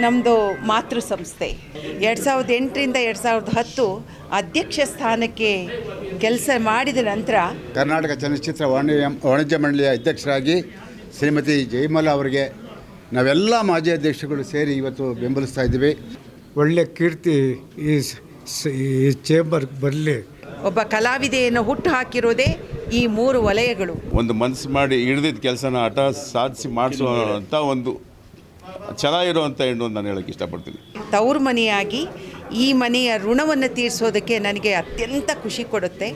ನಮ್ಮದು ಮಾತೃ ಸಂಸ್ಥೆ ಎರಡು ಸಾವಿರದ ಎಂಟರಿಂದ ಎರಡು ಸಾವಿರದ ಹತ್ತು ಅಧ್ಯಕ್ಷ ಸ್ಥಾನಕ್ಕೆ ಕೆಲಸ ಮಾಡಿದ ನಂತರ ಕರ್ನಾಟಕ ಚಲನಚಿತ್ರ ವಾಣಿಜ್ಯ ವಾಣಿಜ್ಯ ಮಂಡಳಿಯ ಅಧ್ಯಕ್ಷರಾಗಿ ಶ್ರೀಮತಿ ಜಯಮಲ ಅವರಿಗೆ ನಾವೆಲ್ಲ ಮಾಜಿ ಅಧ್ಯಕ್ಷಗಳು ಸೇರಿ ಇವತ್ತು ಬೆಂಬಲಿಸ್ತಾ ಇದ್ದೀವಿ. ಒಳ್ಳೆ ಕೀರ್ತಿ ಈ ಚೇಂಬರ್ ಸ್- ಈ ಚೇಂಬರ್ಗೆ ಬರಲಿ. ಒಬ್ಬ ಕಲಾವಿದೆಯನ್ನು ಹುಟ್ಟು ಹಾಕಿರೋದೇ ಈ ಮೂರು ವಲಯಗಳು. ಒಂದು ಮನಸ್ಸು ಮಾಡಿ ಹಿಡಿದಿದ್ದ ಕೆಲಸನ ಹಠ ಸಾಧಿಸಿ ಮಾಡಿಸುವಂಥ ಒಂದು ಅಂತ ಹೆಣ್ಣು ಅಂತ ನಾನು ಹೇಳೋಕ್ಕೆ ಇಷ್ಟಪಡ್ತೀನಿ. ತವ್ರ ಮನೆಯಾಗಿ ಈ ಮನೆಯ ಋಣವನ್ನು ತೀರಿಸೋದಕ್ಕೆ ನನಗೆ ಅತ್ಯಂತ ಖುಷಿ ಕೊಡುತ್ತೆ.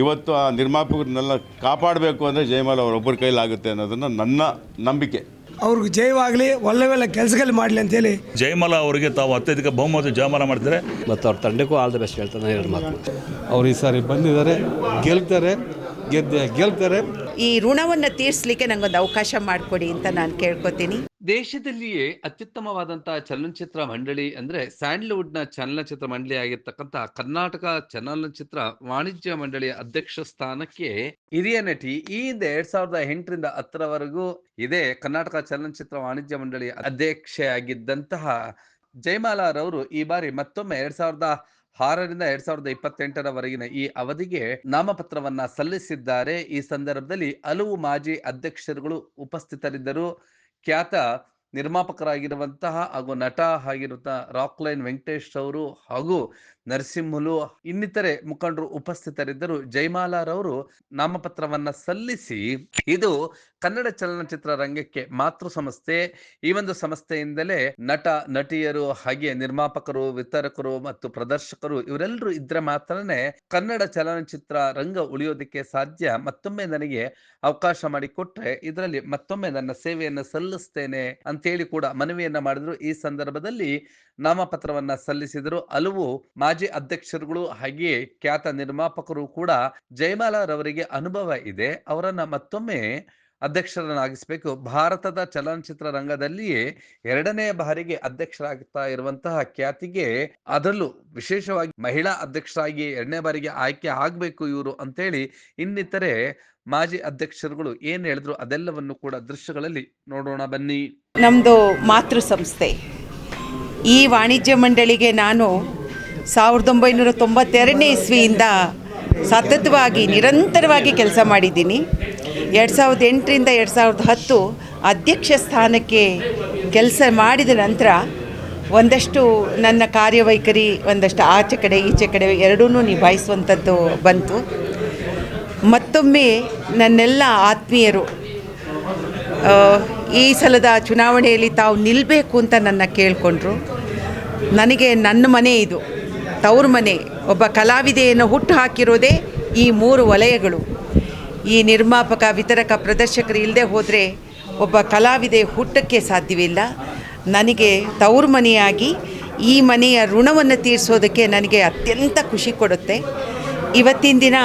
ಇವತ್ತು ಆ ನಿರ್ಮಾಪಕರನ್ನೆಲ್ಲ ಕಾಪಾಡಬೇಕು ಅಂದರೆ ಜಯಮಾಲ ಅವರೊಬ್ಬರ ಕೈಲಾಗುತ್ತೆ ಅನ್ನೋದನ್ನು ನನ್ನ ನಂಬಿಕೆ. ಅವ್ರಿಗೆ ಜಯವಾಗಲಿ ಒಳ್ಳೆ ಒಳ್ಳೆ ಕೆಲಸಗಳು ಮಾಡಲಿ ಅಂತೇಳಿ ಜಯಮಾಲ ಅವರಿಗೆ ತಾವು ಅತ್ಯಧಿಕ ಬಹುಮತ ಜಯಮಾಲ ಮಾಡ್ತಾರೆ ಮತ್ತು ಅವ್ರ ತಂಡಕ್ಕೂ ಆಲ್ ದ ಬೆಸ್ಟ್ ಹೇಳ್ತಾನೆ ಎರಡು ಮಾತು. ಅವ್ರು ಈ ಸಾರಿ ಬಂದಿದ್ದಾರೆ ಗೆಲ್ತಾರೆ ಗೆದ್ದೆ ಗೆಲ್ತಾರೆ. ಈ ಋಣವನ್ನು ತೀರಿಸಲಿಕ್ಕೆ ನನಗೊಂದು ಅವಕಾಶ ಮಾಡಿಕೊಡಿ ಅಂತ ನಾನು ಕೇಳ್ಕೊತೀನಿ. ದೇಶದಲ್ಲಿಯೇ ಅತ್ಯುತ್ತಮವಾದಂತಹ ಚಲನಚಿತ್ರ ಮಂಡಳಿ ಅಂದ್ರೆ ಸ್ಯಾಂಡಲ್ವುಡ್ನ ಚಲನಚಿತ್ರ ಮಂಡಳಿ ಆಗಿರ್ತಕ್ಕಂಥ ಕರ್ನಾಟಕ ಚಲನಚಿತ್ರ ವಾಣಿಜ್ಯ ಮಂಡಳಿಯ ಅಧ್ಯಕ್ಷ ಸ್ಥಾನಕ್ಕೆ ಹಿರಿಯ ನಟಿ ಈ ಹಿಂದೆ ಎರಡ್ ಸಾವಿರದ ಎಂಟರಿಂದ ಹತ್ತರವರೆಗೂ ಇದೇ ಕರ್ನಾಟಕ ಚಲನಚಿತ್ರ ವಾಣಿಜ್ಯ ಮಂಡಳಿಯ ಅಧ್ಯಕ್ಷೆಯಾಗಿದ್ದಂತಹ ಜಯಮಾಲಾರವರು ಈ ಬಾರಿ ಮತ್ತೊಮ್ಮೆ ಎರಡ್ ಸಾವಿರದ ಆರರಿಂದ ಎರಡ್ ಸಾವಿರದ ಇಪ್ಪತ್ತೆಂಟರವರೆಗಿನ ಈ ಅವಧಿಗೆ ನಾಮಪತ್ರವನ್ನ ಸಲ್ಲಿಸಿದ್ದಾರೆ. ಈ ಸಂದರ್ಭದಲ್ಲಿ ಹಲವು ಮಾಜಿ ಅಧ್ಯಕ್ಷರುಗಳು ಉಪಸ್ಥಿತರಿದ್ದರು. ಖ್ಯಾತ ನಿರ್ಮಾಪಕರಾಗಿರುವಂತಹ ಹಾಗೂ ನಟ ರಾಕ್ ಲೈನ್ ವೆಂಕಟೇಶ್ ಅವರು ಹಾಗೂ ನರಸಿಂಹಲು, ಇನ್ನಿತರೆ ಮುಖಂಡರು ಉಪಸ್ಥಿತರಿದ್ದರು. ಜಯಮಾಲಾರವರು ನಾಮಪತ್ರವನ್ನ ಸಲ್ಲಿಸಿ, ಇದು ಕನ್ನಡ ಚಲನಚಿತ್ರ ರಂಗಕ್ಕೆ ಮಾತೃ ಸಂಸ್ಥೆ. ಈ ಒಂದು ಸಂಸ್ಥೆಯಿಂದಲೇ ನಟ, ನಟಿಯರು ಹಾಗೆ ನಿರ್ಮಾಪಕರು, ವಿತರಕರು ಮತ್ತು ಪ್ರದರ್ಶಕರು ಇವರೆಲ್ಲರೂ ಇದ್ರೆ ಮಾತ್ರನೇ ಕನ್ನಡ ಚಲನಚಿತ್ರ ರಂಗ ಉಳಿಯೋದಕ್ಕೆ ಸಾಧ್ಯ. ಮತ್ತೊಮ್ಮೆ ನನಗೆ ಅವಕಾಶ ಮಾಡಿಕೊಟ್ರೆ ಇದರಲ್ಲಿ ಮತ್ತೊಮ್ಮೆ ನನ್ನ ಸೇವೆಯನ್ನು ಸಲ್ಲಿಸ್ತೇನೆ ಅಂತೇಳಿ ಕೂಡ ಮನವಿಯನ್ನ ಮಾಡಿದ್ರು. ಈ ಸಂದರ್ಭದಲ್ಲಿ ನಾಮಪತ್ರವನ್ನ ಸಲ್ಲಿಸಿದರು. ಹಲವು ಮಾಜಿ ಅಧ್ಯಕ್ಷರುಗಳು ಹಾಗೆಯೇ ಖ್ಯಾತ ನಿರ್ಮಾಪಕರು ಕೂಡ ಜಯಮಾಲಾರವರಿಗೆ ಅನುಭವ ಇದೆ. ಅವರನ್ನ ಮತ್ತೊಮ್ಮೆ ಅಧ್ಯಕ್ಷರನ್ನಾಗಿಸಬೇಕು. ಭಾರತದ ಚಲನಚಿತ್ರ ರಂಗದಲ್ಲಿಯೇ ಎರಡನೇ ಬಾರಿಗೆ ಅಧ್ಯಕ್ಷರಾಗ್ತಾ ಇರುವಂತಹ ಖ್ಯಾತಿಗೆ ಅದರಲ್ಲೂ ವಿಶೇಷವಾಗಿ ಮಹಿಳಾ ಅಧ್ಯಕ್ಷರಾಗಿ ಎರಡನೇ ಬಾರಿಗೆ ಆಯ್ಕೆ ಆಗ್ಬೇಕು ಇವರು ಅಂತೇಳಿ ಇನ್ನಿತರೆ ಮಾಜಿ ಅಧ್ಯಕ್ಷರುಗಳು ಏನ್ ಹೇಳಿದ್ರು ಅದೆಲ್ಲವನ್ನು ಕೂಡ ದೃಶ್ಯಗಳಲ್ಲಿ ನೋಡೋಣ ಬನ್ನಿ. ನಮ್ಮದು ಮಾತೃ ಸಂಸ್ಥೆ. ಈ ವಾಣಿಜ್ಯ ಮಂಡಳಿಗೆ ನಾನು ಸಾವಿರದ ಒಂಬೈನೂರ ತೊಂಬತ್ತೆರಡನೇ ಇಸ್ವಿಯಿಂದ ಸತತವಾಗಿ ನಿರಂತರವಾಗಿ ಕೆಲಸ ಮಾಡಿದ್ದೀನಿ. ಎರಡು ಸಾವಿರದ ಎಂಟರಿಂದ ಎರಡು ಸಾವಿರದ ಹತ್ತು ಅಧ್ಯಕ್ಷ ಸ್ಥಾನಕ್ಕೆ ಕೆಲಸ ಮಾಡಿದ ನಂತರ ಒಂದಷ್ಟು ನನ್ನ ಕಾರ್ಯವೈಖರಿ, ಒಂದಷ್ಟು ಆಚೆ ಕಡೆ, ಈಚೆ ಕಡೆ ಎರಡೂ ನಿಭಾಯಿಸುವಂಥದ್ದು ಬಂತು. ಮತ್ತೊಮ್ಮೆ ನನ್ನೆಲ್ಲ ಆತ್ಮೀಯರು ಈ ಸಲದ ಚುನಾವಣೆಯಲ್ಲಿ ತಾವು ನಿಲ್ಲಬೇಕು ಅಂತ ನನ್ನ ಕೇಳಿಕೊಂಡ್ರು. ನನಗೆ ನನ್ನ ಮನೆ ಇದು, ತವ್ರ ಮನೆ. ಒಬ್ಬ ಕಲಾವಿದೆಯನ್ನು ಹುಟ್ಟು ಹಾಕಿರೋದೇ ಈ ಮೂರು ವಲಯಗಳು. ಈ ನಿರ್ಮಾಪಕ, ವಿತರಕ, ಪ್ರದರ್ಶಕರು ಇಲ್ಲದೆ ಹೋದರೆ ಒಬ್ಬ ಕಲಾವಿದೆ ಹುಟ್ಟಕ್ಕೆ ಸಾಧ್ಯವಿಲ್ಲ ನನಗೆ ತವ್ರ ಮನೆಯಾಗಿ ಈ ಮನೆಯ ಋಣವನ್ನು ತೀರಿಸೋದಕ್ಕೆ ನನಗೆ ಅತ್ಯಂತ ಖುಷಿ ಕೊಡುತ್ತೆ. ಇವತ್ತಿನ ದಿನ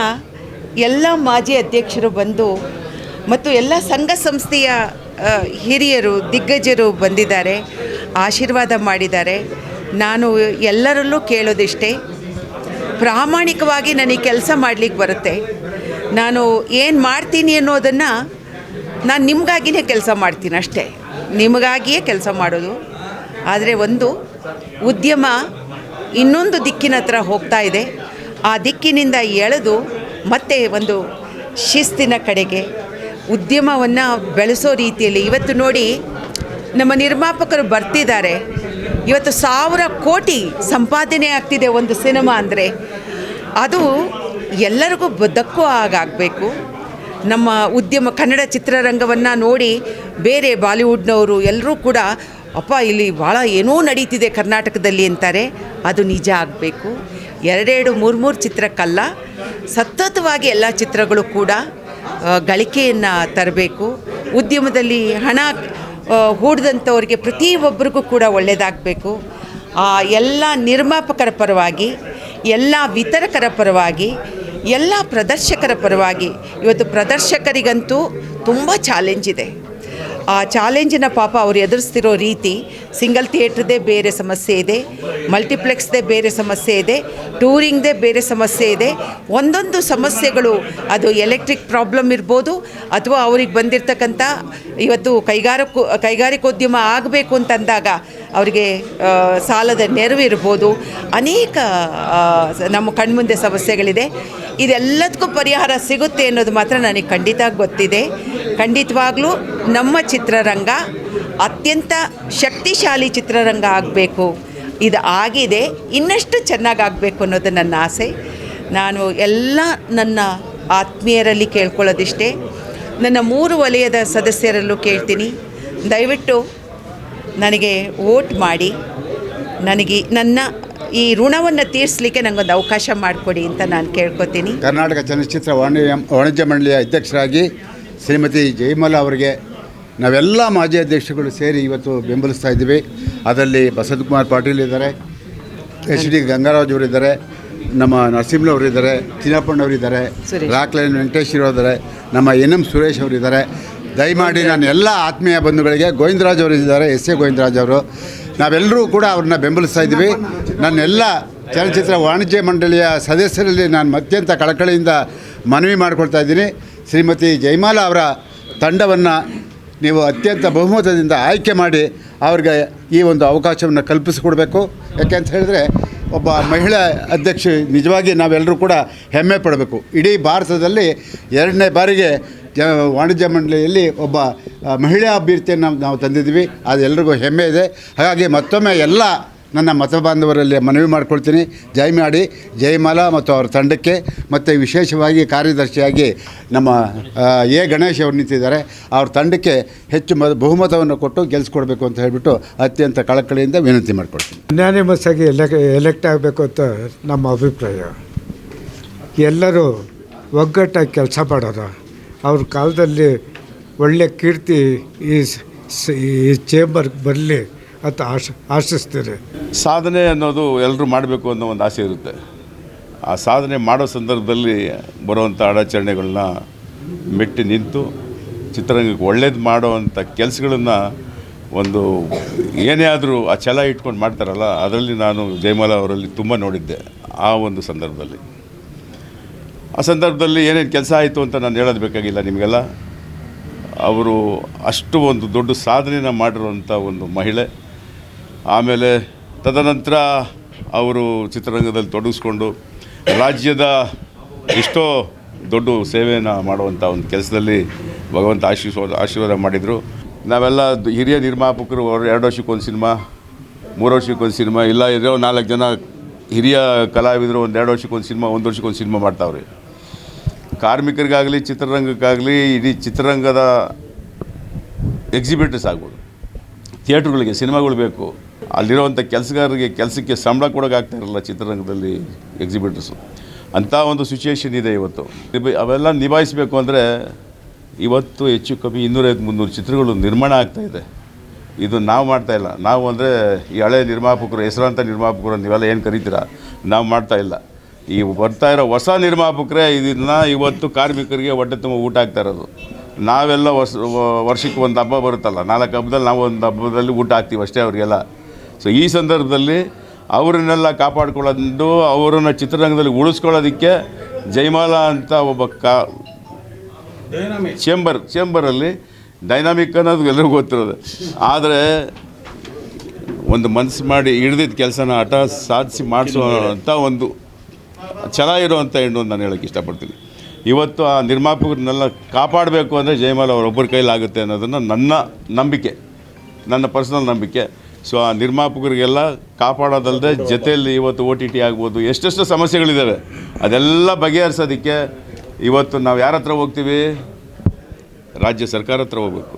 ಎಲ್ಲ ಮಾಜಿ ಅಧ್ಯಕ್ಷರು ಬಂದು ಮತ್ತು ಎಲ್ಲ ಸಂಘ ಸಂಸ್ಥೆಯ ಹಿರಿಯರು, ದಿಗ್ಗಜರು ಬಂದಿದ್ದಾರೆ, ಆಶೀರ್ವಾದ ಮಾಡಿದ್ದಾರೆ. ನಾನು ಎಲ್ಲರಲ್ಲೂ ಕೇಳೋದಿಷ್ಟೇ, ಪ್ರಾಮಾಣಿಕವಾಗಿ ನನಗೆ ಕೆಲಸ ಮಾಡಲಿಕ್ಕೆ ಬರುತ್ತೆ. ನಾನು ಏನು ಮಾಡ್ತೀನಿ ಅನ್ನೋದನ್ನು ನಾನು ನಿಮಗಾಗಿಯೇ ಕೆಲಸ ಮಾಡ್ತೀನಿ ಅಷ್ಟೇ. ನಿಮಗಾಗಿಯೇ ಕೆಲಸ ಮಾಡೋದು. ಆದರೆ ಒಂದು ಉದ್ಯಮ ಇನ್ನೊಂದು ದಿಕ್ಕಿನ ಹತ್ರ ಹೋಗ್ತಾ ಇದೆ. ಆ ದಿಕ್ಕಿನಿಂದ ಎಳೆದು ಮತ್ತೆ ಒಂದು ಶಿಸ್ತಿನ ಕಡೆಗೆ ಉದ್ಯಮವನ್ನು ಬೆಳೆಸೋ ರೀತಿಯಲ್ಲಿ ಇವತ್ತು ನೋಡಿ ನಮ್ಮ ನಿರ್ಮಾಪಕರು ಬರ್ತಿದ್ದಾರೆ. ಇವತ್ತು ಸಾವಿರ ಕೋಟಿ ಸಂಪಾದನೆ ಆಗ್ತಿದೆ ಒಂದು ಸಿನಿಮಾ ಅಂದರೆ. ಅದು ಎಲ್ಲರಿಗೂ ಬದುಕೋ ಹಾಗಾಗಬೇಕು. ನಮ್ಮ ಉದ್ಯಮ, ಕನ್ನಡ ಚಿತ್ರರಂಗವನ್ನು ನೋಡಿ ಬೇರೆ ಬಾಲಿವುಡ್ನವರು ಎಲ್ಲರೂ ಕೂಡ, ಅಪ್ಪ, ಇಲ್ಲಿ ಭಾಳ ಏನೋ ನಡೀತಿದೆ ಕರ್ನಾಟಕದಲ್ಲಿ ಅಂತಾರೆ. ಅದು ನಿಜ ಆಗಬೇಕು. ಎರಡೆರಡು ಮೂರು ಮೂರು ಚಿತ್ರಕ್ಕಲ್ಲ, ಸತತವಾಗಿ ಎಲ್ಲ ಚಿತ್ರಗಳು ಕೂಡ ಗಳಿಕೆಯನ್ನು ತರಬೇಕು. ಉದ್ಯಮದಲ್ಲಿ ಹಣ ಹೂಡಿದಂಥವ್ರಿಗೆ ಪ್ರತಿಯೊಬ್ಬರಿಗೂ ಕೂಡ ಒಳ್ಳೆಯದಾಗಬೇಕು ಆ, ಎಲ್ಲ ನಿರ್ಮಾಪಕರ ಪರವಾಗಿ, ಎಲ್ಲ ವಿತರಕರ ಪರವಾಗಿ ಎಲ್ಲ ಪ್ರದರ್ಶಕರ ಪರವಾಗಿ ಇವತ್ತು ಪ್ರದರ್ಶಕರಿಗಂತೂ ತುಂಬ ಚಾಲೆಂಜ್ ಇದೆ. ಆ ಚಾಲೆಂಜಿನ ಪಾಪ ಅವರು ಎದುರಿಸ್ತಿರೋ ರೀತಿ ಸಿಂಗಲ್ ಥಿಯೇಟ್ರದೇ ಬೇರೆ ಸಮಸ್ಯೆ ಇದೆ ಮಲ್ಟಿಪ್ಲೆಕ್ಸ್ದೇ ಬೇರೆ ಸಮಸ್ಯೆ ಇದೆ ಟೂರಿಂಗ್ದೇ ಬೇರೆ ಸಮಸ್ಯೆ ಇದೆ. ಒಂದೊಂದು ಸಮಸ್ಯೆಗಳು, ಅದು ಎಲೆಕ್ಟ್ರಿಕ್ ಪ್ರಾಬ್ಲಮ್ ಇರ್ಬೋದು, ಅಥವಾ ಅವ್ರಿಗೆ ಬಂದಿರತಕ್ಕಂಥ ಇವತ್ತು ಕೈಗಾರಿಕೋ, ಕೈಗಾರಿಕೋದ್ಯಮ ಆಗಬೇಕು ಅಂತಂದಾಗ ಅವರಿಗೆ ಸಾಲದ ನೆರವು ಇರ್ಬೋದು ಅನೇಕ ನಮ್ಮ ಕಣ್ಮುಂದೆ ಸಮಸ್ಯೆಗಳಿದೆ. ಇದೆಲ್ಲದಕ್ಕೂ ಪರಿಹಾರ ಸಿಗುತ್ತೆ ಅನ್ನೋದು ಮಾತ್ರ ನನಗೆ ಖಂಡಿತ ಗೊತ್ತಿದೆ. ಖಂಡಿತವಾಗ್ಲೂ ನಮ್ಮ ಚಿತ್ರರಂಗ ಅತ್ಯಂತ ಶಕ್ತಿಶಾಲಿ ಚಿತ್ರರಂಗ ಆಗಬೇಕು. ಇದು ಆಗಿದೆ. ಇನ್ನಷ್ಟು ಚೆನ್ನಾಗಿ ಆಗಬೇಕು ಅನ್ನೋದು ನನ್ನ ಆಸೆ. ನಾನು ಎಲ್ಲ ನನ್ನ ಆತ್ಮೀಯರಲ್ಲಿ ಕೇಳ್ಕೊಳ್ಳೋದಿಷ್ಟೇ. ನನ್ನ ಮೂರು ವಲಯದ ಸದಸ್ಯರಲ್ಲೂ ಕೇಳ್ತೀನಿ. ದಯವಿಟ್ಟು ನನಗೆ ವೋಟ್ ಮಾಡಿ ನನಗೆ ನನ್ನ ಈ ಋಣವನ್ನು ತೀರಿಸಲಿಕ್ಕೆ ನನಗೊಂದು ಅವಕಾಶ ಮಾಡಿಕೊಡಿ ಅಂತ ನಾನು ಕೇಳ್ಕೊತೀನಿ. ಕರ್ನಾಟಕ ಚಲನಚಿತ್ರ ವಾಣಿಜ್ಯ ವಾಣಿಜ್ಯ ಮಂಡಳಿಯ ಅಧ್ಯಕ್ಷರಾಗಿ ಶ್ರೀಮತಿ ಜಯಮಾಲ ಅವರಿಗೆ ನಾವೆಲ್ಲ ಮಾಜಿ ಅಧ್ಯಕ್ಷಗಳು ಸೇರಿ ಇವತ್ತು ಬೆಂಬಲಿಸ್ತಾ ಇದ್ದೀವಿ. ಅದರಲ್ಲಿ ಬಸವಕುಮಾರ್ ಪಾಟೀಲ್ ಇದ್ದಾರೆ ಎಚ್ ಡಿ ಗಂಗಾರಾಜ್ ಅವರಿದ್ದಾರೆ ನಮ್ಮ ನರಸಿಂಹನವರು ಇದ್ದಾರೆ ಚಿನ್ನಪ್ಪಣ್ಣವರು ಇದ್ದಾರೆ ಸುರೇಶ್. ರಾಕ್ಲೈನ್ ವೆಂಕಟೇಶ್ವರ ಇದ್ದಾರೆ ನಮ್ಮ ಎನ್ ಎಂ ಸುರೇಶ್ ಅವರಿದ್ದಾರೆ. ದಯಮಾಡಿ ನಾನು ಎಲ್ಲ ಆತ್ಮೀಯ ಬಂಧುಗಳಿಗೆ ಗೋವಿಂದರಾಜ್ ಅವರು ಇದ್ದಾರೆ, ಎಸ್ ಎ ಗೋವಿಂದರಾಜ್ ಅವರು. ನಾವೆಲ್ಲರೂ ಕೂಡ ಅವ್ರನ್ನ ಬೆಂಬಲಿಸ್ತಾ ಇದ್ದೀವಿ. ನನ್ನೆಲ್ಲ ಚಲನಚಿತ್ರ ವಾಣಿಜ್ಯ ಮಂಡಳಿಯ ಸದಸ್ಯರಲ್ಲಿ ನಾನು ಅತ್ಯಂತ ಕಳಕಳಿಯಿಂದ ಮನವಿ ಮಾಡಿಕೊಳ್ತಾ ಇದ್ದೀನಿ. ಶ್ರೀಮತಿ ಜಯಮಾಲ ಅವರ ತಂಡವನ್ನು ನೀವು ಅತ್ಯಂತ ಬಹುಮತದಿಂದ ಆಯ್ಕೆ ಮಾಡಿ ಅವ್ರಿಗೆ ಈ ಒಂದು ಅವಕಾಶವನ್ನು ಕಲ್ಪಿಸಿಕೊಡ್ಬೇಕು. ಯಾಕೆ ಅಂತ ಹೇಳಿದ್ರೆ, ಒಬ್ಬ ಮಹಿಳಾ ಅಧ್ಯಕ್ಷ ನಿಜವಾಗಿ ನಾವೆಲ್ಲರೂ ಕೂಡ ಹೆಮ್ಮೆ ಪಡಬೇಕು. ಇಡೀ ಭಾರತದಲ್ಲಿ ಎರಡನೇ ಬಾರಿಗೆ ಜ ವಾಣಿಜ್ಯ ಮಂಡಳಿಯಲ್ಲಿ ಒಬ್ಬ ಮಹಿಳಾ ಅಭ್ಯರ್ಥಿಯನ್ನು ನಾವು ತಂದಿದ್ದೀವಿ. ಅದು ಎಲ್ರಿಗೂ ಹೆಮ್ಮೆ ಇದೆ. ಹಾಗಾಗಿ ಮತ್ತೊಮ್ಮೆ ಎಲ್ಲ ನನ್ನ ಮತ ಬಾಂಧವರಲ್ಲಿ ಮನವಿ ಮಾಡ್ಕೊಳ್ತೀನಿ. ಜೈ ಮಾಡಿ ಜಯಮಾಲಾ ಮತ್ತು ಅವರ ತಂಡಕ್ಕೆ. ಮತ್ತು ವಿಶೇಷವಾಗಿ ಕಾರ್ಯದರ್ಶಿಯಾಗಿ ನಮ್ಮ ಎ ಗಣೇಶ್ ಅವರು ನಿಂತಿದ್ದಾರೆ. ಅವ್ರ ತಂಡಕ್ಕೆ ಹೆಚ್ಚು ಮ ಬಹುಮತವನ್ನು ಕೊಟ್ಟು ಗೆಲ್ಲಿಸ್ಕೊಡ್ಬೇಕು ಅಂತ ಹೇಳಿಬಿಟ್ಟು ಅತ್ಯಂತ ಕಳಕಳಿಯಿಂದ ವಿನಂತಿ ಮಾಡ್ಕೊಳ್ತೀನಿ. ಅನ್ಯಾನಿಮಸ್ ಆಗಿ ಎಲೆಕ್ ಎಲೆಕ್ಟ್ ಆಗಬೇಕು ಅಂತ ನಮ್ಮ ಅಭಿಪ್ರಾಯ. ಎಲ್ಲರೂ ಒಗ್ಗಟ್ಟಾಗಿ ಕೆಲಸ ಮಾಡೋರು ಅವ್ರ ಕಾಲದಲ್ಲಿ ಒಳ್ಳೆ ಕೀರ್ತಿ ಈ ಈ ಚೇಂಬರ್ಗೆ ಬರಲಿ ಅಂತ ಆಶ, ಆಶಿಸ್ತೀರಿ. ಸಾಧನೆ ಅನ್ನೋದು ಎಲ್ಲರೂ ಮಾಡಬೇಕು ಅನ್ನೋ ಒಂದು ಆಸೆ ಇರುತ್ತೆ. ಆ ಸಾಧನೆ ಮಾಡೋ ಸಂದರ್ಭದಲ್ಲಿ ಬರುವಂಥ ಅಡಚಣೆಗಳನ್ನ ಮೆಟ್ಟಿ ನಿಂತು ಚಿತ್ರರಂಗಕ್ಕೆ ಒಳ್ಳೇದು ಮಾಡೋ ಅಂಥ ಕೆಲಸಗಳನ್ನು ಒಂದು ಏನೇ ಆದರೂ ಆ ಛಲ ಇಟ್ಕೊಂಡು ಮಾಡ್ತಾರಲ್ಲ, ಅದರಲ್ಲಿ ನಾನು ಜಯಮಾಲ ಅವರಲ್ಲಿ ತುಂಬ ನೋಡಿದ್ದೆ ಆ ಒಂದು ಸಂದರ್ಭದಲ್ಲಿ. ಆ ಸಂದರ್ಭದಲ್ಲಿ ಏನೇನು ಕೆಲಸ ಆಯಿತು ಅಂತ ನಾನು ಹೇಳೋದು ಬೇಕಾಗಿಲ್ಲ ನಿಮಗೆಲ್ಲ? ಅವರು ಅಷ್ಟು ಒಂದು ದೊಡ್ಡ ಸಾಧನೆಯನ್ನು ಮಾಡಿರುವಂಥ ಒಂದು ಮಹಿಳೆ. ಆಮೇಲೆ ತದನಂತರ ಅವರು ಚಿತ್ರರಂಗದಲ್ಲಿ ತೊಡಗಿಸ್ಕೊಂಡು ರಾಜ್ಯದ ಎಷ್ಟೋ ದೊಡ್ಡ ಸೇವೆಯನ್ನು ಮಾಡುವಂಥ ಒಂದು ಕೆಲಸದಲ್ಲಿ ಭಗವಂತ ಆಶೀರ್ವಾದ ಆಶೀರ್ವಾದ ಮಾಡಿದರು. ನಾವೆಲ್ಲ ಹಿರಿಯ ನಿರ್ಮಾಪಕರು, ಅವರು ಎರಡು ವರ್ಷಕ್ಕೊಂದು ಸಿನಿಮಾ, ಮೂರು ವರ್ಷಕ್ಕೊಂದು ಸಿನಿಮಾ, ಇಲ್ಲ ಇರೋ ನಾಲ್ಕು ಜನ ಹಿರಿಯ ಕಲಾವಿದರು, ಒಂದು ಎರಡು ವರ್ಷಕ್ಕೊಂದು ಸಿನಿಮಾ, ಒಂದು ವರ್ಷಕ್ಕೊಂದು ಸಿನಿಮಾ ಮಾಡ್ತಾವ್ರೆ. ಕಾರ್ಮಿಕರಿಗಾಗಲಿ, ಚಿತ್ರರಂಗಕ್ಕಾಗಲಿ, ಇಡೀ ಚಿತ್ರರಂಗದ ಎಕ್ಸಿಬಿಟರ್ಸ್ ಆಗ್ಬೋದು. ಥಿಯೇಟ್ರುಗಳಿಗೆ ಸಿನಿಮಾಗಳು ಬೇಕು. ಅಲ್ಲಿರುವಂಥ ಕೆಲಸಗಾರರಿಗೆ ಕೆಲಸಕ್ಕೆ ಸಂಬಳ ಕೊಡೋಕ್ಕಾಗ್ತಾ ಇರಲ್ಲ ಚಿತ್ರರಂಗದಲ್ಲಿ ಎಕ್ಸಿಬಿಟರ್ಸು ಅಂಥ ಒಂದು ಸಿಚುಯೇಷನ್ ಇದೆ ಇವತ್ತು. ಅವೆಲ್ಲ ನಿಭಾಯಿಸಬೇಕು ಅಂದರೆ ಇವತ್ತು ಹೆಚ್ಚು ಕಮ್ಮಿ ಇನ್ನೂರೈವತ್ತು, ಮುನ್ನೂರು ಚಿತ್ರಗಳು ನಿರ್ಮಾಣ ಆಗ್ತಾ ಇದೆ. ಇದು ನಾವು ಮಾಡ್ತಾ ಇಲ್ಲ. ನಾವು ಅಂದರೆ ಈ ಹಳೆ ನಿರ್ಮಾಪಕರು, ಹೆಸರಾಂತ ನಿರ್ಮಾಪಕರು ನೀವೆಲ್ಲ ಏನು ಕರಿತೀರ? ನಾವು ಮಾಡ್ತಾ ಇಲ್ಲ. ಈ ಬರ್ತಾ ಇರೋ ಹೊಸ ನಿರ್ಮಾಪಕರೇ ಇದನ್ನು ಇವತ್ತು ಕಾರ್ಮಿಕರಿಗೆ ಹೊಟ್ಟೆ ತುಂಬ ಊಟ ಆಗ್ತಾ ಇರೋದು. ನಾವೆಲ್ಲ ವರ್ಷ ವರ್ಷಕ್ಕೆ ಒಂದು ಹಬ್ಬ ಬರುತ್ತಲ್ಲ ನಾಲ್ಕು ಹಬ್ಬದಲ್ಲಿ ನಾವು ಒಂದು ಹಬ್ಬದಲ್ಲಿ ಊಟ ಹಾಕ್ತೀವಿ ಅಷ್ಟೇ ಅವರಿಗೆಲ್ಲ. ಸೊ ಈ ಸಂದರ್ಭದಲ್ಲಿ ಅವರನ್ನೆಲ್ಲ ಕಾಪಾಡ್ಕೊಳ್ಳೋದು ಅವರನ್ನು ಚಿತ್ರರಂಗದಲ್ಲಿ ಉಳಿಸ್ಕೊಳ್ಳೋದಕ್ಕೆ ಜೈಮಾಲಾ ಅಂತ ಒಬ್ಬ ಕಾ ಚೇಂಬರ್ ಚೇಂಬರಲ್ಲಿ ಡೈನಾಮಿಕ್ ಅನ್ನೋದು ಎಲ್ಲರಿಗೂ ಗೊತ್ತಿರೋದು. ಆದರೆ ಒಂದು ಮನಸ್ಸು ಮಾಡಿ ಹಿಡ್ದಿದ್ದ ಕೆಲಸನ ಹಠ ಸಾಧಿಸಿ ಮಾಡಿಸುವಂಥ ಒಂದು ಇರುವಂಥ ಹೆಣ್ಣು ನಾನು ಹೇಳೋಕ್ಕೆ ಇಷ್ಟಪಡ್ತೀನಿ. ಇವತ್ತು ಆ ನಿರ್ಮಾಪಕರನ್ನೆಲ್ಲ ಕಾಪಾಡಬೇಕು ಅಂದರೆ ಜಯಮಾಲ ಅವರೊಬ್ಬರ ಕೈಲಾಗುತ್ತೆ ಅನ್ನೋದನ್ನು ನನ್ನ ನಂಬಿಕೆ, ನನ್ನ ಪರ್ಸನಲ್ ನಂಬಿಕೆ. ಸೊ ಆ ನಿರ್ಮಾಪಕರಿಗೆಲ್ಲ ಕಾಪಾಡೋದಲ್ಲದೆ ಜೊತೆಯಲ್ಲಿ ಇವತ್ತು ಓ ಟಿ ಟಿ ಆಗ್ಬೋದು, ಎಷ್ಟೆಷ್ಟು ಸಮಸ್ಯೆಗಳಿದ್ದಾವೆ ಅದೆಲ್ಲ ಬಗೆಹರಿಸೋದಕ್ಕೆ ಇವತ್ತು ನಾವು ಯಾರ ಹತ್ರ ಹೋಗ್ತೀವಿ? ರಾಜ್ಯ ಸರ್ಕಾರ ಹತ್ರ ಹೋಗ್ಬೇಕು.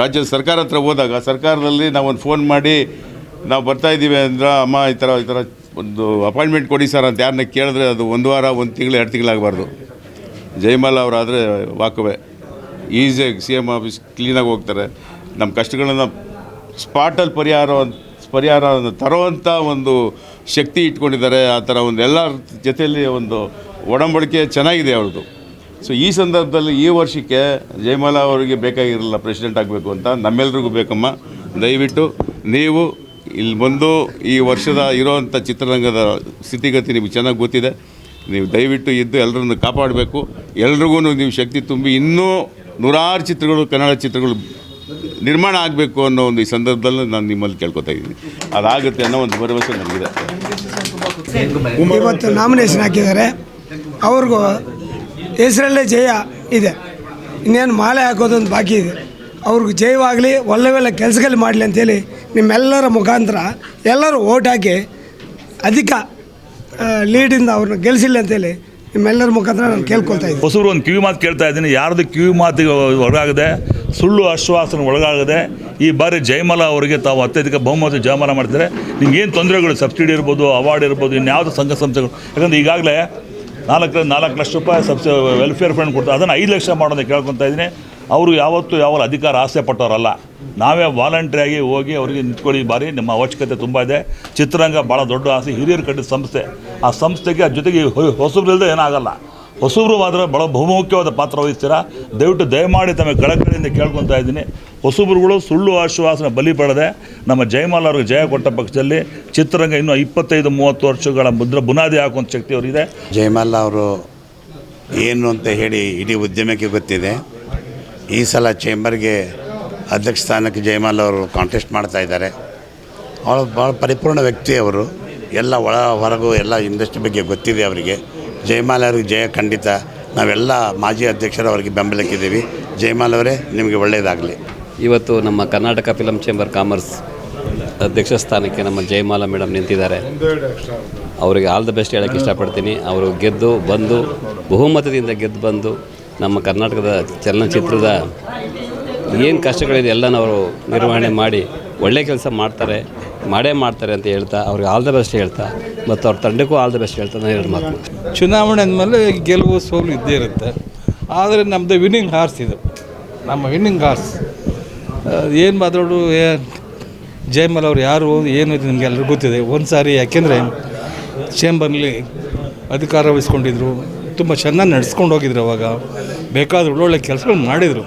ರಾಜ್ಯದ ಸರ್ಕಾರ ಹತ್ರ ಹೋದಾಗ ಸರ್ಕಾರದಲ್ಲಿ ನಾವೊಂದು ಫೋನ್ ಮಾಡಿ, ನಾವು ಬರ್ತಾಯಿದ್ದೀವಿ ಅಂದ್ರೆ, ಅಮ್ಮ, ಈ ಥರ ಈ ಥರ ಒಂದು ಅಪಾಯಿಂಟ್ಮೆಂಟ್ ಕೊಡಿ ಸರ್ ಅಂತ ಯಾರನ್ನ ಕೇಳಿದ್ರೆ ಅದು ಒಂದು ವಾರ, ಒಂದು ತಿಂಗಳು, ಎರಡು ತಿಂಗಳಾಗಬಾರ್ದು. ಜಯಮಾಲ ಅವರಾದರೆ ವಾಕುವೆ. ಈಸಿಯಾಗಿ ಸಿ ಎಂ ಆಫೀಸ್ ಕ್ಲೀನಾಗಿ ಹೋಗ್ತಾರೆ. ನಮ್ಮ ಕಷ್ಟಗಳನ್ನು ಸ್ಪಾಟಲ್ಲಿ ಪರಿಹಾರ ಪರಿಹಾರ ತರುವಂಥ ಒಂದು ಶಕ್ತಿ ಇಟ್ಕೊಂಡಿದ್ದಾರೆ. ಆ ಥರ ಒಂದು ಎಲ್ಲರ ಜೊತೆಯಲ್ಲಿ ಒಂದು ಒಡಂಬಡಿಕೆ ಚೆನ್ನಾಗಿದೆ ಅವ್ರದ್ದು. ಸೊ ಈ ಸಂದರ್ಭದಲ್ಲಿ ಈ ವರ್ಷಕ್ಕೆ ಜಯಮಾಲ ಅವರಿಗೆ ಬೇಕಾಗಿರಲಿಲ್ಲ ಪ್ರೆಸಿಡೆಂಟ್ ಆಗಬೇಕು ಅಂತ ನಮ್ಮೆಲ್ರಿಗೂ ಬೇಕಮ್ಮ. ದಯವಿಟ್ಟು ನೀವು ಇಲ್ಲಿ ಬಂದು ಈ ವರ್ಷದ ಇರೋವಂಥ ಚಿತ್ರರಂಗದ ಸ್ಥಿತಿಗತಿ ನಿಮಗೆ ಚೆನ್ನಾಗಿ ಗೊತ್ತಿದೆ. ನೀವು ದಯವಿಟ್ಟು ಇದ್ದು ಎಲ್ಲರನ್ನು ಕಾಪಾಡಬೇಕು. ಎಲ್ರಿಗೂ ನೀವು ಶಕ್ತಿ ತುಂಬಿ ಇನ್ನೂ ನೂರಾರು ಚಿತ್ರಗಳು, ಕನ್ನಡ ಚಿತ್ರಗಳು ನಿರ್ಮಾಣ ಆಗಬೇಕು ಅನ್ನೋ ಒಂದು ಈ ಸಂದರ್ಭದಲ್ಲಿ ನಾನು ನಿಮ್ಮಲ್ಲಿ ಕೇಳ್ಕೊತಾ ಇದ್ದೀನಿ. ಅದಾಗುತ್ತೆ ಅನ್ನೋ ಒಂದು ಭರವಸೆ ನನಗಿದೆ ಇವತ್ತು ನಾಮಿನೇಷನ್ ಹಾಕಿದ್ದಾರೆ. ಅವ್ರಿಗೂ ಹೆಸರಲ್ಲೇ ಜಯ ಇದೆ. ಇನ್ನೇನು ಮಾಲೆ ಹಾಕೋದೊಂದು ಬಾಕಿ ಇದೆ. ಅವ್ರಿಗೂ ಜಯವಾಗಲಿ, ಒಳ್ಳೆ ಒಳ್ಳೆ ಕೆಲಸಗಳು ಮಾಡಲಿ ಅಂತೇಳಿ ನಿಮ್ಮೆಲ್ಲರ ಮುಖಾಂತರ ಎಲ್ಲರೂ ಓಟ್ ಹಾಕಿ ಅಧಿಕ ಲೀಡಿಂದ ಅವ್ರನ್ನ ಗೆಲ್ಲಿಸಿಲ್ಲ ಅಂತೇಳಿ ನಿಮ್ಮೆಲ್ಲರ ಮುಖಾಂತರ ನಾನು ಕೇಳ್ಕೊಳ್ತಾ ಇದ್ದೀನಿ. ಹೊಸೂರು ಒಂದು ಕಿವಿ ಮಾತು ಕೇಳ್ತಾ ಇದ್ದೀನಿ. ಯಾರ್ದು ಕಿವಿ ಮಾತಿಗೆ ಒಳಗಾಗದೆ ಸುಳ್ಳು ಆಶ್ವಾಸನೆ ಒಳಗಾಗದೆ, ಈ ಬಾರಿ ಜಯಮಾಲ ಅವರಿಗೆ ತಾವು ಅತ್ಯಧಿಕ ಬಹುಮತ ಜಯಮಾಲ ಮಾಡ್ತಾರೆ ನಿಮ್ಗೆ ಏನು ತೊಂದರೆಗಳು? ಸಬ್ಸಿಡಿ ಇರ್ಬೋದು, ಅವಾರ್ಡ್ ಇರ್ಬೋದು, ಇನ್ಯಾವುದೋ ಸಂಘ ಸಂಸ್ಥೆಗಳು? ಯಾಕಂದರೆ ಈಗಾಗಲೇ ನಾಲ್ಕು ನಾಲ್ಕು ಲಕ್ಷ ರೂಪಾಯಿ ಸಬ್ಸಿ ವೆಲ್ಫೇರ್ ಫಂಡ್ ಕೊಡ್ತಾರೆ ಅದನ್ನು ಐದು ಲಕ್ಷ ಮಾಡೋದನ್ನ ಕೇಳ್ಕೊತಾ ಇದ್ದೀನಿ. ಅವರು ಯಾವತ್ತೂ ಯಾವ ಅಧಿಕಾರ ಆಸೆ ಪಟ್ಟವರಲ್ಲ ನಾವೇ ವಾಲಂಟ್ರಿಯಾಗಿ ಹೋಗಿ ಅವರಿಗೆ ನಿಂತ್ಕೊಳ್ಳಿ ಬಾರಿ. ನಮ್ಮ ಅವಶ್ಯಕತೆ ತುಂಬ ಇದೆ. ಚಿತ್ರರಂಗ ಭಾಳ ದೊಡ್ಡ ಆಸೆ, ಹಿರಿಯರು ಕಟ್ಟಿದ ಸಂಸ್ಥೆ. ಆ ಸಂಸ್ಥೆಗೆ ಆ ಜೊತೆಗೆ ಹೊಸಬ್ರಿಲ್ಲದೆ ಏನಾಗಲ್ಲ. ಹೊಸಬ್ರು ಆದರೆ ಭಾಳ ಬಹುಮುಖ್ಯವಾದ ಪಾತ್ರ ವಹಿಸ್ತೀರಾ? ದಯವಿಟ್ಟು ದಯಮಾಡಿ ತಮ್ಮ ಕಳಕಳಿಯಿಂದ ಕೇಳ್ಕೊತಾ ಇದ್ದೀನಿ. ಹೊಸಬ್ರುಗಳು ಸುಳ್ಳು ಆಶ್ವಾಸನೆ ಬಲಿ ಪಡೆದೆ. ನಮ್ಮ ಜಯಮಾಲ ಅವ್ರಿಗೆ ಜಯ ಕೊಟ್ಟ ಪಕ್ಷದಲ್ಲಿ ಚಿತ್ರರಂಗ ಇನ್ನೂ ಇಪ್ಪತ್ತೈದು, ಮೂವತ್ತು ವರ್ಷಗಳ ಮುದ್ರ ಬುನಾದಿ ಹಾಕುವಂಥ ಶಕ್ತಿ ಅವರಿದೆ ಜಯಮಾಲ ಅವರು ಏನು ಅಂತ ಹೇಳಿ ಇಡೀ ಉದ್ಯಮಕ್ಕೆ ಗೊತ್ತಿದೆ. ಈ ಸಲ ಚೇಂಬರ್ಗೆ ಅಧ್ಯಕ್ಷ ಸ್ಥಾನಕ್ಕೆ ಜಯಮಾಲ ಅವರು ಕಾಂಟೆಸ್ಟ್ ಮಾಡ್ತಾ ಇದ್ದಾರೆ. ಅವಳು ಭಾಳ ಪರಿಪೂರ್ಣ ವ್ಯಕ್ತಿ ಅವರು. ಎಲ್ಲ ಒಳ, ಹೊರಗು, ಎಲ್ಲ ಇಂಡಸ್ಟ್ರಿ ಬಗ್ಗೆ ಗೊತ್ತಿದೆ ಅವರಿಗೆ. ಜಯಮಾಲ ಅವ್ರಿಗೆ ಜಯ ಖಂಡಿತ. ನಾವೆಲ್ಲ ಮಾಜಿ ಅಧ್ಯಕ್ಷರು ಅವರಿಗೆ ಬೆಂಬಲಕ್ಕಿದ್ದೀವಿ. ಜಯಮಾಲ್ ಅವರೇ, ನಿಮಗೆ ಒಳ್ಳೆಯದಾಗಲಿ. ಇವತ್ತು ನಮ್ಮ ಕರ್ನಾಟಕ ಫಿಲಮ್ ಚೇಂಬರ್ ಕಾಮರ್ಸ್ ಅಧ್ಯಕ್ಷ ಸ್ಥಾನಕ್ಕೆ ನಮ್ಮ ಜಯಮಾಲ ಮೇಡಮ್ ನಿಂತಿದ್ದಾರೆ. ಅವರಿಗೆ ಆಲ್ ದ ಬೆಸ್ಟ್ ಹೇಳೋಕ್ಕೆ ಇಷ್ಟಪಡ್ತೀನಿ. ಅವರು ಗೆದ್ದು, ಬಂದು, ಬಹುಮತದಿಂದ ಗೆದ್ದು ಬಂದು ನಮ್ಮ ಕರ್ನಾಟಕದ ಚಲನಚಿತ್ರದ ಏನು ಕಷ್ಟಗಳಿದೆ ಎಲ್ಲ ಅವರು ನಿರ್ವಹಣೆ ಮಾಡಿ ಒಳ್ಳೆ ಕೆಲಸ ಮಾಡ್ತಾರೆ, ಮಾಡೇ ಮಾಡ್ತಾರೆ ಅಂತ ಹೇಳ್ತಾ, ಅವ್ರಿಗೆ ಆಲ್ ದ ಬೆಸ್ಟ್ ಹೇಳ್ತಾ, ಮತ್ತು ಅವ್ರ ತಂಡಕ್ಕೂ ಆಲ್ ದ ಬೆಸ್ಟ್ ಹೇಳ್ತಾ ನಾನು ಎರಡು ಮಾತು. ಚುನಾವಣೆ ಅಂದಮೇಲೆ ಗೆಲುವು ಸೋಲು ಇದ್ದೇ ಇರುತ್ತೆ. ಆದರೆ ನಮ್ಮದು ವಿನ್ನಿಂಗ್ ಹಾರ್ಸ್ ಇದು. ನಮ್ಮ ವಿನ್ನಿಂಗ್ ಹಾರ್ಸ್ ಏನು ಮಾತಾಡು ಜಯಮಲ್ ಅವ್ರು ಯಾರು, ಏನು ಇದು ನಿಮಗೆ ಎಲ್ಲರಿಗೂ ಗೊತ್ತಿದೆ. ಒಂದು ಸಾರಿ ಯಾಕೆಂದರೆ, ಚೇಂಬರ್ನಲ್ಲಿ ಅಧಿಕಾರ ವಹಿಸ್ಕೊಂಡಿದ್ರು. ತುಂಬ ಚೆನ್ನಾಗಿ ನಡೆಸ್ಕೊಂಡು ಹೋಗಿದ್ರು ಅವಾಗ. ಬೇಕಾದ್ರೆ ಒಳ್ಳೊಳ್ಳೆ ಕೆಲಸಗಳು ಮಾಡಿದರು.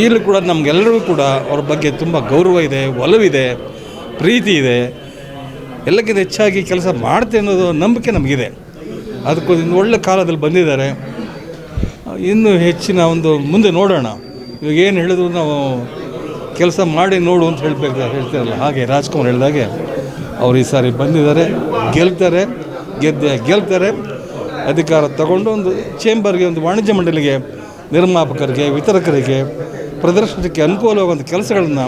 ಈಗಲೂ ಕೂಡ ನಮಗೆಲ್ಲರಿಗೂ ಕೂಡ ಅವ್ರ ಬಗ್ಗೆ ತುಂಬ ಗೌರವ ಇದೆ ಒಲವಿದೆ ಪ್ರೀತಿ ಇದೆ. ಎಲ್ಲಕ್ಕಿಂತ ಹೆಚ್ಚಾಗಿ ಕೆಲಸ ಮಾಡ್ತೆ ಅನ್ನೋದು ನಂಬಿಕೆ ನಮಗಿದೆ. ಅದಕ್ಕೊಂದು ಒಳ್ಳೆ ಕಾಲದಲ್ಲಿ ಬಂದಿದ್ದಾರೆ. ಇನ್ನೂ ಹೆಚ್ಚಿನ ಒಂದು ಮುಂದೆ ನೋಡೋಣ. ಇವಾಗ ಏನು ಹೇಳಿದ್ರು ನಾವು ಕೆಲಸ ಮಾಡಿ ನೋಡು ಅಂತ ಹೇಳ್ಬೇಕು ಹೇಳ್ತಾರಲ್ಲ. ಹಾಗೆ ರಾಜ್ಕುಮಾರ್ ಹೇಳಿದಾಗೆ ಅವ್ರು ಈ ಸಾರಿ ಬಂದಿದ್ದಾರೆ, ಗೆಲ್ತಾರೆ, ಗೆದ್ದೆ ಗೆಲ್ತಾರೆ. ಅಧಿಕಾರ ತಗೊಂಡು ಒಂದು ಚೇಂಬರ್ಗೆ ಒಂದು ವಾಣಿಜ್ಯ ಮಂಡಳಿಗೆ, ನಿರ್ಮಾಪಕರಿಗೆ, ವಿತರಕರಿಗೆ, ಪ್ರದರ್ಶನಕ್ಕೆ ಅನುಕೂಲವಾಗುವಂಥ ಕೆಲಸಗಳನ್ನು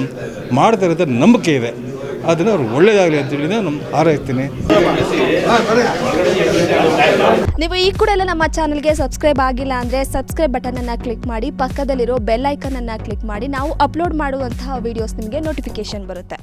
ಮಾಡ್ತಾರೆ ಅಂತ ನಂಬಿಕೆ ಇದೆ. ಅದನ್ನು ಅವ್ರಿಗೆ ಒಳ್ಳೆಯದಾಗಲಿ ಅಂತೇಳಿ ನಾನು ಹಾರೈಸ್ತೀನಿ ನೀವು ಈ ಕೂಡ ಎಲ್ಲ ನಮ್ಮ ಚಾನಲ್ಗೆ ಸಬ್ಸ್ಕ್ರೈಬ್ ಆಗಿಲ್ಲ ಅಂದರೆ ಸಬ್ಸ್ಕ್ರೈಬ್ ಬಟನನ್ನು ಕ್ಲಿಕ್ ಮಾಡಿ, ಪಕ್ಕದಲ್ಲಿರೋ ಬೆಲ್ ಐಕನನ್ನು ಕ್ಲಿಕ್ ಮಾಡಿ, ನಾವು ಅಪ್ಲೋಡ್ ಮಾಡುವಂತಹ ವೀಡಿಯೋಸ್ ನಿಮಗೆ ನೋಟಿಫಿಕೇಶನ್ ಬರುತ್ತೆ.